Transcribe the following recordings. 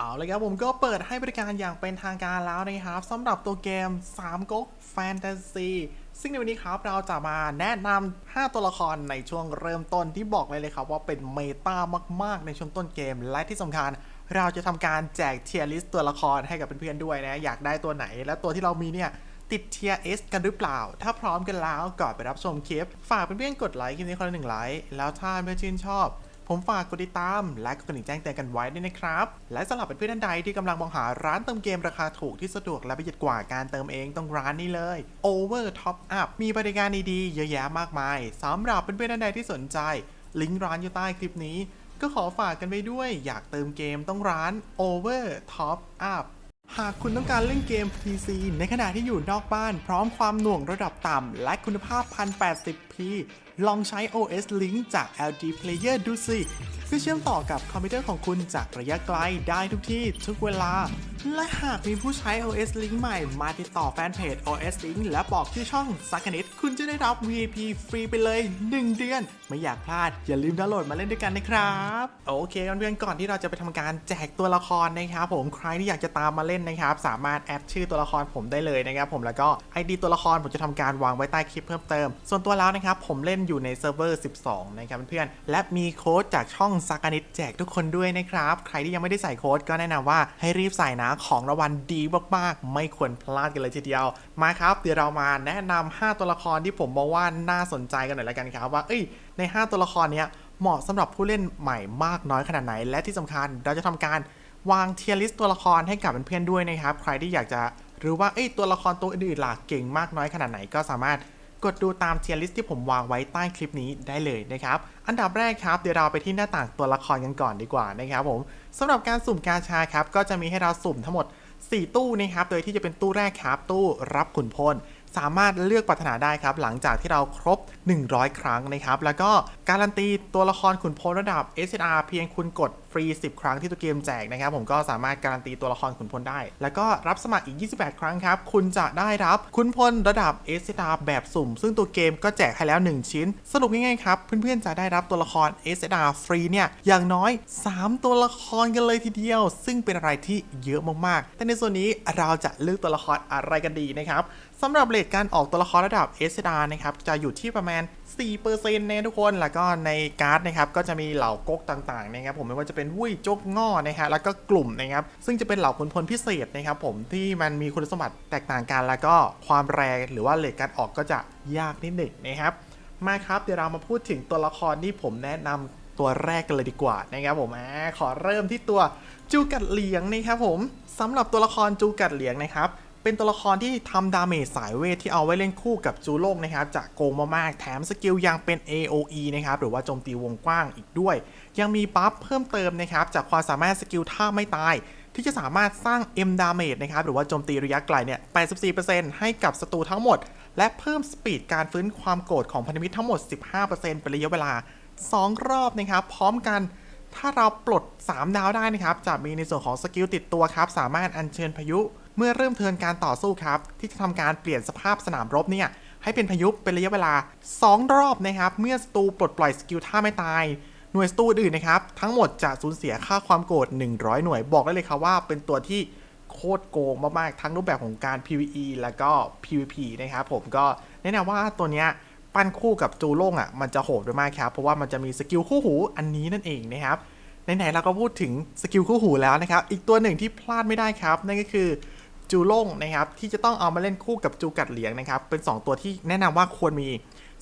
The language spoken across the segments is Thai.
เอาเลยครับผมก็เปิดให้บริการอย่างเป็นทางการแล้วนะครับสำหรับตัวเกม3ก๊กแฟนตาซีซึ่งในวันนี้ครับเราจะมาแนะนำ5 ตัวละครในช่วงเริ่มต้นที่บอกเลยเลยครับว่าเป็นเมตามาก ๆ ในช่วงต้นเกม และที่สำคัญเราจะทำการแจกเทียร์ลิสต์ตัวละครให้กับเพื่อนๆด้วยนะอยากได้ตัวไหน และตัวที่เรามีเนี่ยติดเทียร์เอสกันหรือเปล่า ถ้าพร้อมกันแล้วก่อนไปรับชมคลิป ฝากเพื่อนๆกดไลค์คลิปนี้คนละหนึ่งไลค์แล้วถ้าเพื่อนชื่นชอบ ผมฝากกดติดตาม และกดกระดิ่งแจ้งเตือนกันไว้ด้วยนะครับ และสำหรับเพื่อนๆท่านใดที่กำลังมองหาร้านเติมเกมราคาถูกที่สะดวกและประหยัดกว่าการเติมเองต้องร้านนี้เลย Over Top Up มีบริการดีๆเยอะแยะมากมายสำหรับเพื่อนๆท่านใดที่สนใจ ลิงก์ร้านอยู่ใต้คลิปนี้ ก็ขอฝากกันไปด้วย อยากเติมเกมต้องร้าน Over Top Up หากคุณต้องการเล่นเกม PC ในขณะที่อยู่นอกบ้าน พร้อมความหน่วงระดับต่ำและคุณภาพ 1080p ลองใช้ OS Link จาก LG Player ดูสิเพื่อเชื่อมต่อกับคอมพิวเตอร์ของคุณจากระยะไกลได้ทุกที่ทุกเวลา และหากมีผู้ใช้ OS Link ใหม่มาติดต่อแฟนเพจ OS Link และบอกชื่อช่องสักนิด คุณจะได้รับ VIP ฟรีไปเลย 1 เดือน ไม่อยากพลาด อย่าลืมดาวน์โหลดมาเล่นด้วยกันนะครับ โอเคเพื่อนๆก่อนที่เราจะไปทำการแจกตัวละครนะครับผมใครที่อยากจะตามมาเล่นนะครับ สามารถแอดชื่อตัวละครผมได้เลยนะครับผมแล้วก็ ID ตัวละครผมจะทำการวางไว้ใต้คลิปเพิ่มเติม ส่วนตัวแล้วนะครับผมเล่นอยู่ในเซิร์ฟเวอร์ 12 นะครับเพื่อนๆและมีโค้ดจากช่องซักนิดแจกทุกคนด้วยนะครับใครที่ยังไม่ได้ใส่โค้ดก็แนะนำว่าให้รีบใส่นะของรางวัลดีมากๆ ไม่ควรพลาดกันเลยทีเดียว มาครับ เดี๋ยวเรามาแนะนำ5ตัวละครที่ผมมองว่าน่าสนใจกันหน่อยละกันครับ ว่าเอ้ยใน 5 ตัวละครเนี้ยเหมาะสำหรับผู้เล่นใหม่มากน้อยขนาดไหน และที่สำคัญเราจะทำการวางเทียร์ลิสต์ตัวละครให้กับเพื่อนๆด้วยนะครับ ใครที่อยากจะรู้ว่าเอ้ยตัวละครตัวอื่นๆล่ะเก่งมากน้อยขนาดไหนก็สามารถ กดดูตามเทียร์ลิสที่ผมวางไว้ใต้คลิปนี้ได้เลยนะครับ อันดับแรกครับ เดี๋ยวเราไปที่หน้าต่างตัวละครกันก่อนดีกว่านะครับผมสำหรับการสุ่มกาชาครับ ก็จะมีให้เราสุ่มทั้งหมด 4 ตู้นะครับ โดยที่จะเป็นตู้แรกครับ ตู้รับขุนพลสามารถเลือกปรารถนาได้ครับ หลังจากที่เราครบ 100 ครั้งนะครับ แล้วก็การันตีตัวละครขุนพลระดับ SR เพียงคุณกดฟรี 10 ครั้งที่ตัวเกมแจกนะครับผมก็สามารถการันตีตัวละครขุนพลได้ แล้วก็รับสมัครอีก 28 ครั้งครับ คุณจะได้รับขุนพลระดับ SR แบบสุ่ม ซึ่งตัวเกมก็แจกให้แล้ว 1 ชิ้น สรุปง่ายๆครับ เพื่อนๆจะได้รับตัวละคร SR ฟรีเนี่ยอย่างน้อย 3 ตัวละครกันเลยทีเดียว ซึ่งเป็นอะไรที่เยอะมากๆ แต่ในส่วนนี้เราจะเลือกตัวละครอะไรกันดีนะครับสำหรับเลทการออกตัวละครระดับ SR นะครับจะอยู่ที่ประมาณ 4%นะทุกคน แล้วก็ในการ์ดนะครับ ก็จะมีเหล่าก๊กต่างๆนะครับ ผมไม่ว่าจะเป็นวุ้ยจกง่อนะฮะ แล้วก็กลุ่มนะครับ ซึ่งจะเป็นเหล่าขุนพลพิเศษนะครับผม ที่มันมีคุณสมบัติแตกต่างกัน แล้วก็ความแรงหรือว่าเลทการออกก็จะยากนิดหนึ่งนะครับ มาครับ เดี๋ยวเรามาพูดถึงตัวละครที่ผมแนะนำตัวแรกกันเลยดีกว่านะครับผมอขอเริ่มที่ตัวจูกัดเหลียงนะครับผมสำหรับตัวละครจูกัดเหลียงนะครับ เป็นตัวละครที่ทำดาเมจสายเวทที่เอาไว้เล่นคู่กับจูโลกนะครับจะโกงมากๆ แถมสกิลยังเป็น AOE นะครับหรือว่าโจมตีวงกว้างอีกด้วย ยังมีบัฟเพิ่มเติมนะครับจากความสามารถสกิลท่าไม่ตายที่จะสามารถสร้าง M damage นะครับ หรือว่าโจมตีระยะไกลเนี่ย 84%ให้กับศัตรูทั้งหมด และเพิ่มสปีดการฟื้นความโกรธของพันธมิตรทั้งหมด 15%เป็นระยะเวลา 2 รอบนะครับ พร้อมกัน ถ้าเราปลด 3 ดาวได้นะครับ จะมีในส่วนของสกิลติดตัวครับ สามารถอัญเชิญพายุ เมื่อเริ่มเทินการต่อสู้ครับ ที่จะทำการเปลี่ยนสภาพสนามรบเนี่ยให้เป็นพายุเป็นระยะเวลา 2 รอบนะครับ เมื่อศัตรูปลดปล่อยสกิลท่าไม่ตาย หน่วยศัตรูอื่นนะครับ ทั้งหมดจะสูญเสียค่าความโกรธ100 หน่วยบอกได้เลยครับว่า เป็นตัวที่โคตรโกงมากๆ ทั้งรูปแบบของการ PVE แล้วก็ PVP นะครับผมก็แนะนำว่าตัวเนี้ยปั้นคู่กับจูโล่งอะมันจะโหดมากครับ เพราะว่ามันจะมีสกิลคู่หูอันนี้นั่นเองนะครับไหนๆเราก็พูดถึงสกิลคู่หูแล้วนะครับ อีกตัวหนึ่งที่พลาดไม่ได้ครับ นั่นก็คือ จูโล่งนะครับที่จะต้องเอามาเล่นคู่กับจูกัดเหลียงนะครับเป็น 2 ตัวที่แนะนำว่าควรมี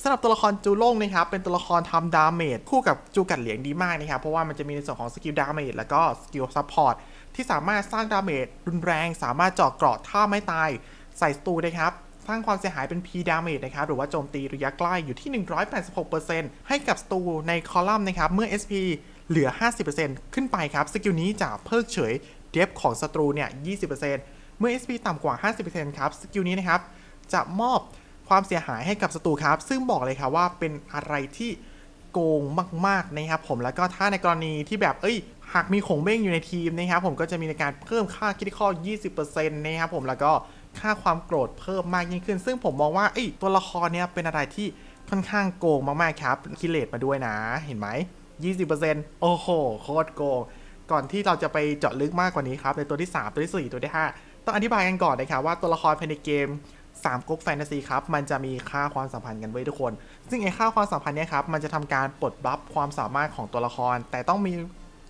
สำหรับตัวละครจูโล่งนะครับเป็นตัวละครทำดาเมจคู่กับจูกัดเหลียงดีมากนะครับเพราะว่ามันจะมีในส่วนของสกิลดาเมจแล้วก็สกิลซัพพอร์ตที่สามารถสร้างดาเมจรุนแรง สามารถเจาะเกราะท่าไม่ตายใส่ศัตรูนะครับสร้างความเสียหายเป็น P damage นะครับหรือว่าโจมตีระยะใกล้อยู่ที่ 186%ให้กับศัตรูในคอลัมน์นะครับเมื่อ SP เหลือ 50%ขึ้นไปครับ สกิลนี้จะเพิกเฉย เดฟของศัตรูเนี่ย 20% เมื่อ SP ต่ำกว่า 50%ครับ สกิลนี้นะครับ จะมอบความเสียหายให้กับศัตรูครับ ซึ่งบอกเลยครับว่าเป็นอะไรที่โกงมาก ๆ นะครับ ผมแล้วก็ถ้าในกรณีที่แบบเอ้ย หากมีขงเบ้งอยู่ในทีมนะครับ ผมก็จะมีในการเพิ่มค่าคิดข้อ 20%นะครับผมแล้วก็ค่าความโกรธเพิ่มมากยิ่งขึ้น ซึ่งผมมองว่าเอ้ยตัวละครเนี้ยเป็นอะไรที่ค่อนข้างโกงมาก ๆ ครับคิเลตมาด้วยนะ เห็นไหม 20%โอ้โห โคตรโกง ก่อนที่เราจะไปเจาะลึกมากกว่านี้ครับ ในตัวที่ 3 ตัวที่ 4 ตัวที่ 5 ต้องอธิบายกันก่อนนะครับว่าตัวละครภายในเกม3ก๊กแฟนตาซีครับ มันจะมีค่าความสัมพันธ์กันไว้ทุกคน ซึ่งไอ้ค่าความสัมพันธ์เนี่ยครับ มันจะทำการปลดบัฟความสามารถของตัวละคร แต่ต้องมี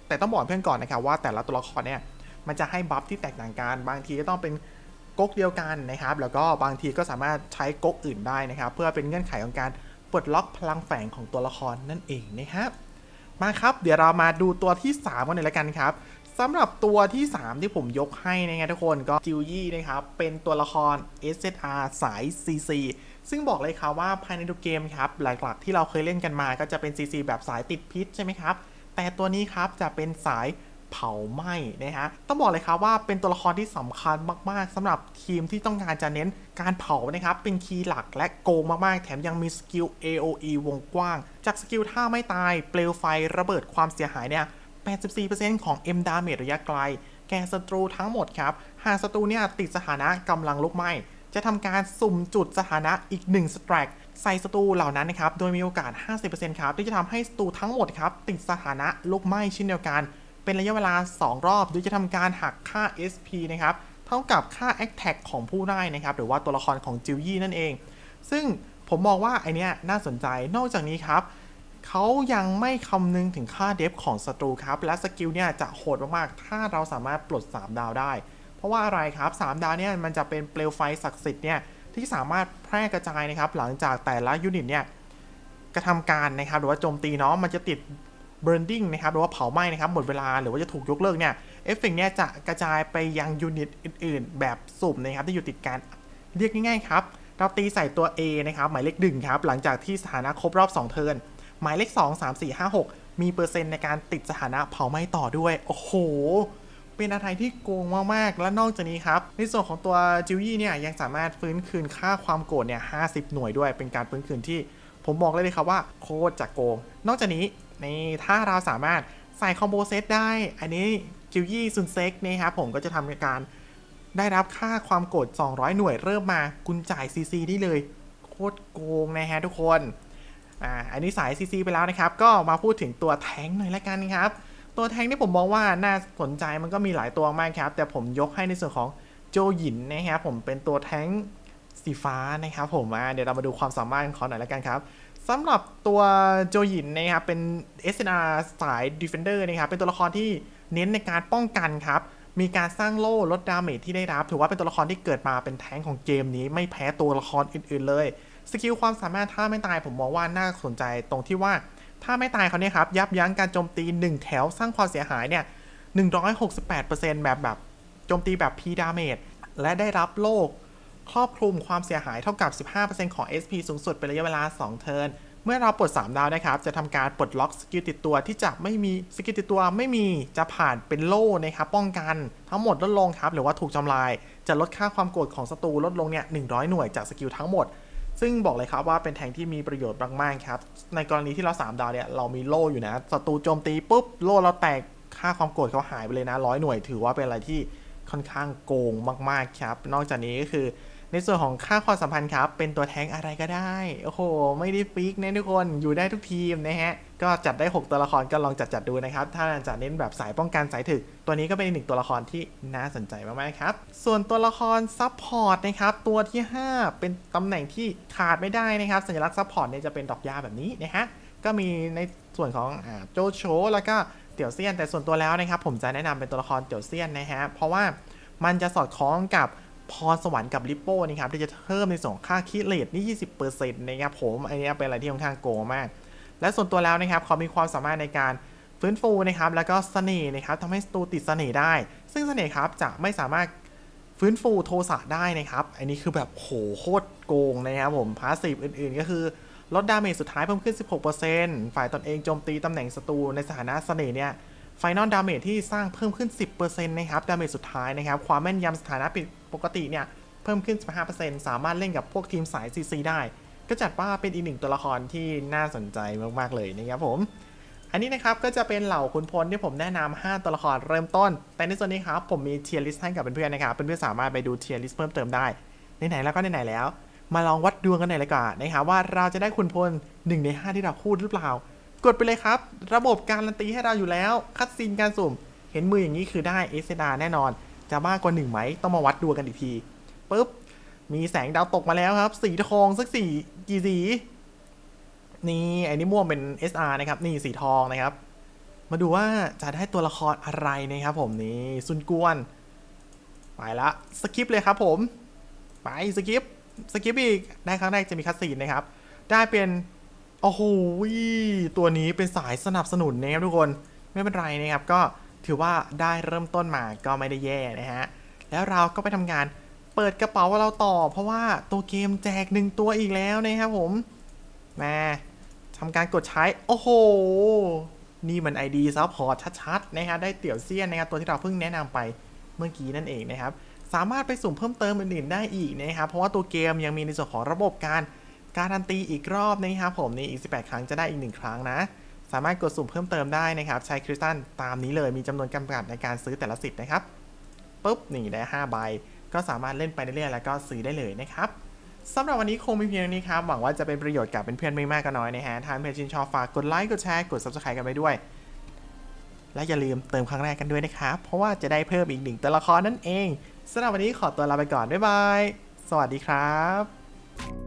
แต่ต้องบอกเพื่อนก่อนนะครับว่าแต่ละตัวละครเนี่ย มันจะให้บัฟที่แตกต่างกัน บางทีก็ต้องเป็นก๊กเดียวกันนะครับ แล้วก็บางทีก็สามารถใช้ก๊กอื่นได้นะครับ เพื่อเป็นเงื่อนไขของการปลดล็อกพลังแฝงของตัวละครนั่นเองนะครับ มาครับ เดี๋ยวเรามาดูตัวที่3กันเลยละกันครับ สำหรับตัวที่ 3 ที่ผมยกให้นะครับทุกคนก็จิวยี่นะครับ เป็นตัวละคร SSR สาย CC ซึ่งบอกเลยครับว่าภายในทุกเกมครับ หลักๆที่เราเคยเล่นกันมาก็จะเป็น CC แบบสายติดพิษใช่ไหมครับ แต่ตัวนี้ครับจะเป็นสายเผาไหม้นะฮะ ต้องบอกเลยครับว่าเป็นตัวละครที่สำคัญมาก ๆสำหรับทีมที่ต้องการจะเน้นการเผานะครับ เป็นคีย์หลักและโกงมาก ๆ แถมยังมีสกิล AOE วงกว้าง จากสกิลท่าไม่ตาย เปลวไฟระเบิดความเสียหายเนี่ย 84%ของ M ดาเมจระยะไกล แก่ศัตรูทั้งหมดครับ หากศัตรูเนี่ยติดสถานะกำลังลุกไหม้ จะทำการสุ่มจุดสถานะอีก1สแตรกใส่ศัตรูเหล่านั้นนะครับ โดยมีโอกาส 50%ครับ ที่จะทำให้ศัตรูทั้งหมดครับ ติดสถานะลุกไหม้เช่นเดียวกัน เป็นระยะเวลา 2 รอบ โดยจะทำการหักค่า SP นะครับ เท่ากับค่า Attack ของผู้ได้นะครับ หรือว่าตัวละครของจิวยี่นั่นเอง ซึ่งผมมองว่าไอเนี้ยน่าสนใจ นอกจากนี้ครับ เขายังไม่คำนึงถึงค่าเดฟของศัตรูครับ และสกิลเนี่ยจะโหดมากๆ ถ้าเราสามารถปลด 3 ดาวได้ เพราะว่าอะไรครับ 3 ดาวเนี่ยมันจะเป็นเปลวไฟศักดิ์สิทธิ์เนี่ยที่สามารถแพร่กระจายนะครับ หลังจากแต่ละยูนิตเนี่ยกระทำการนะครับหรือว่าโจมตีเนาะมันจะติด burning นะครับหรือว่าเผาไหม้นะครับหมดเวลาหรือว่าจะถูกยกเลิกเนี่ยเอฟเฟกต์เนี่ยจะกระจายไปยังยูนิตอื่น ๆ แบบสุ่มนะครับที่อยู่ติดกันเรียกง่ายๆครับเราตีใส่ตัว A นะครับหมายเลขหนึ่งครับหลังจากที่สถานะครบรอบ 2 เทิร์น หมายเลข 2 3 4 5 6 มีเปอร์เซ็นต์ในการติดสถานะเผาไหม้ต่อด้วย โอ้โห เป็นอะไรที่โกงมาก ๆ และนอกจากนี้ครับ ในส่วนของตัวจิวยี่เนี่ยยังสามารถฟื้นคืนค่าความโกรธเนี่ย50หน่วยด้วย เป็นการฟื้นคืนที่ผมบอกเลยเลยครับว่าโคตรจะโกง นอกจากนี้ในถ้าเราสามารถใส่คอมโบเซตได้ อันนี้จิวยี่ซุนเซ็กนะครับผมก็จะทำการได้รับค่าความโกรธ200 หน่วยเริ่มมา คุณจ่าย CC ได้เลย โคตรโกงนะฮะทุกคน อ่าอันนี้สาย CC ไปแล้วนะครับ ก็มาพูดถึงตัวแทงหน่อยละกันครับ ตัวแทงที่ผมมองว่าน่าสนใจมันก็มีหลายตัวมากครับ แต่ผมยกให้ในส่วนของโจหยินนะครับผมเป็นตัวแทงสีฟ้านะครับผมอ่าเดี๋ยวเรามาดูความสามารถของเขาหน่อยละกันครับสำหรับตัวโจหยินนะครับเป็น SNR สาย Defender นะครับเป็นตัวละครที่เน้นในการป้องกันครับมีการสร้างโล่ลดดาเมจที่ได้รับ ถือว่าเป็นตัวละครที่เกิดมาเป็นแท้งของเกมนี้ไม่แพ้ตัวละครอื่นๆเลย สกิลความสามารถถ้าไม่ตายผมมองว่าน่าสนใจตรงที่ว่าถ้าไม่ตายเขาเนี่ยครับ ยับยั้งการโจมตี 1 แถวสร้างความเสียหายเนี่ย168%แบบแบบโจมตีแบบ P damage และได้รับโลกครอบคลุมความเสียหายเท่ากับ 15%ของ SP สูงสุดเป็นระยะเวลา 2 เทิร์น เมื่อเราปลด 3 ดาวนะครับ จะทำการปลดล็อกสกิลติดตัวที่จะไม่มีสกิลติดตัวไม่มีจะผ่านเป็นโล่นะครับป้องกันทั้งหมดลดลงครับ หรือว่าถูกทำลาย จะลดค่าความโกรธของศัตรูลดลงเนี่ย100 หน่วยจากสกิลทั้งหมด ซึ่งบอกเลยครับว่าเป็นแทงที่มีประโยชน์มากๆครับ ในกรณีที่เรา 3 ดาวเนี่ยเรามีโล่อยู่นะศัตรูโจมตีปุ๊บโล่เราแตกค่าความโกรธเขาหายไปเลยนะร้อยหน่วย ถือว่าเป็นอะไรที่ค่อนข้างโกงมากๆครับ นอกจากนี้ก็คือในส่วนของค่าความสัมพันธ์ครับ เป็นตัวแทงอะไรก็ได้ โอ้โห ไม่ได้ฟิกนะทุกคนอยู่ได้ทุกทีมนะฮะ ก็จัดได้ 6 ตัวละครก็ลองจัดจัดดูนะครับ ถ้าจะเน้นแบบสายป้องกันสายถึก ตัวนี้ก็เป็นอีกหนึ่งตัวละครที่น่าสนใจมากๆครับ ส่วนตัวละครซับพอร์ตนะครับ ตัวที่ 5 เป็นตำแหน่งที่ขาดไม่ได้นะครับ สัญลักษณ์ซับพอร์ตเนี่ยจะเป็นดอกยาแบบนี้นะฮะ ก็มีในส่วนของอโจโฉแล้วก็เตี่ยวเซียน แต่ส่วนตัวแล้วนะครับ ผมจะแนะนำเป็นตัวละครเตี่ยวเซียนนะฮะ เพราะว่ามันจะสอดคล้องกับพรสวรรค์กับลิปโป้นะครับที่จะเพิ่มในส่วนของค่าคิดเลทนี่ 20%นะครับผม อันนี้เป็นอะไรที่ค่อนข้างโกงมาก และส่วนตัวแล้วนะครับเขามีความสามารถในการฟื้นฟูนะครับแล้วก็เสน่ห์นะครับทำให้ตูติดเสน่ห์ได้ ซึ่งเสน่ห์ครับจะไม่สามารถฟื้นฟูโทสะได้นะครับ อันนี้คือแบบโหโคตรโกงนะครับผมพาสซีฟอื่นๆ ก็คือลดดาเมจสุดท้ายเพิ่มขึ้น 16%ฝ่ายตนเองโจมตีตำแหน่งศัตรูในสถานะเสน่ห์เนี่ยไฟนอลดาเมจที่สร้างเพิ่มขึ้น 10%นะครับดาเมจสุดท้ายนะครับ ความแม่นยำสถานะปกติเนี่ย เพิ่มขึ้น 15%สามารถเล่นกับพวกทีมสาย CC ได้ ก็จัดว่าเป็นอีกหนึ่งตัวละครที่น่าสนใจมากๆเลยนะครับผม อันนี้นะครับก็จะเป็นเหล่าขุนพลที่ผมแนะนำ5ตัวละครเริ่มต้น แต่ในส่วนนี้ครับผมมีเทียร์ลิสต์ให้กับเพื่อนๆนะครับเพื่อนๆสามารถไปดูเทียร์ลิสต์เพิ่มเติมได้ไหนๆแล้วก็ไหนๆแล้ว มาลองวัดดวงกันหน่อยเลยก่อนนะครับว่าเราจะได้ขุนพล1ใน5 ที่เราพูดหรือเปล่า กดไปเลยครับ ระบบการันตีให้เราอยู่แล้ว คัดซีนการสุ่ม เห็นมืออย่างนี้คือได้ SDR แน่นอน จะมากกว่า1ไหมต้องมาวัดดวงกันอีกทีปุ๊บ มีแสงดาวตกมาแล้วครับ สีทองสักสี่กี่สี นี่ไอ้นี่ม่วงเป็น SR นะครับ นี่สีทองนะครับ มาดูว่าจะได้ตัวละครอะไรนะครับผมนี่ซุนกวน ไปละสกิปเลยครับผม ไปสกิปสกิปอีกได้ครั้งแรกจะมีคัสซีนนะครับ ได้เป็นโอ้โหตัวนี้เป็นสายสนับสนุนนะครับทุกคนไม่เป็นไรนะครับ ก็ถือว่าได้เริ่มต้นมาก็ไม่ได้แย่นะฮะแล้วเราก็ไปทำงาน เปิดกระเป๋าเราต่อ เพราะว่าตัวเกมแจกหนึ่งตัวอีกแล้วนะครับผมมาทำการกดใช้ โอ้โห นี่มัน ID Support ชัดๆนะครับได้เตี่ยวเซียนนะครับตัวที่เราเพิ่งแนะนำไปเมื่อกี้นั่นเองนะครับ สามารถไปสุ่มเพิ่มเติมอื่นๆได้อีกนะครับ เพราะว่าตัวเกมยังมีในส่วนของระบบการการันตีอีกรอบนะครับผมนี่อีก 18 ครั้งจะได้อีก 1 ครั้งนะ สามารถกดสุ่มเพิ่มเติมได้นะครับ ใช้คริสตัลตามนี้เลยมีจำนวนจำกัดในการซื้อแต่ละสิทธิ์นะครับปุ๊บนี่ได้ 5 ใบ ก็สามารถเล่นไปเรื่อยๆแล้วก็ซื้อได้เลยนะครับสำหรับวันนี้คงมีเพียงนี้ครับ หวังว่าจะเป็นประโยชน์กับเพื่อนๆไม่มากก็น้อยนะฮะถ้าเพื่อนชินชอบฝากกดไลค์กดแชร์กด subscribe กันไปด้วย และอย่าลืมเติมครั้งแรกกันด้วยนะครับ เพราะว่าจะได้เพิ่มอีกหนึ่งตัวละครนั่นเองสำหรับวันนี้ขอตัวลาไปก่อนบ๊ายบายสวัสดีครับ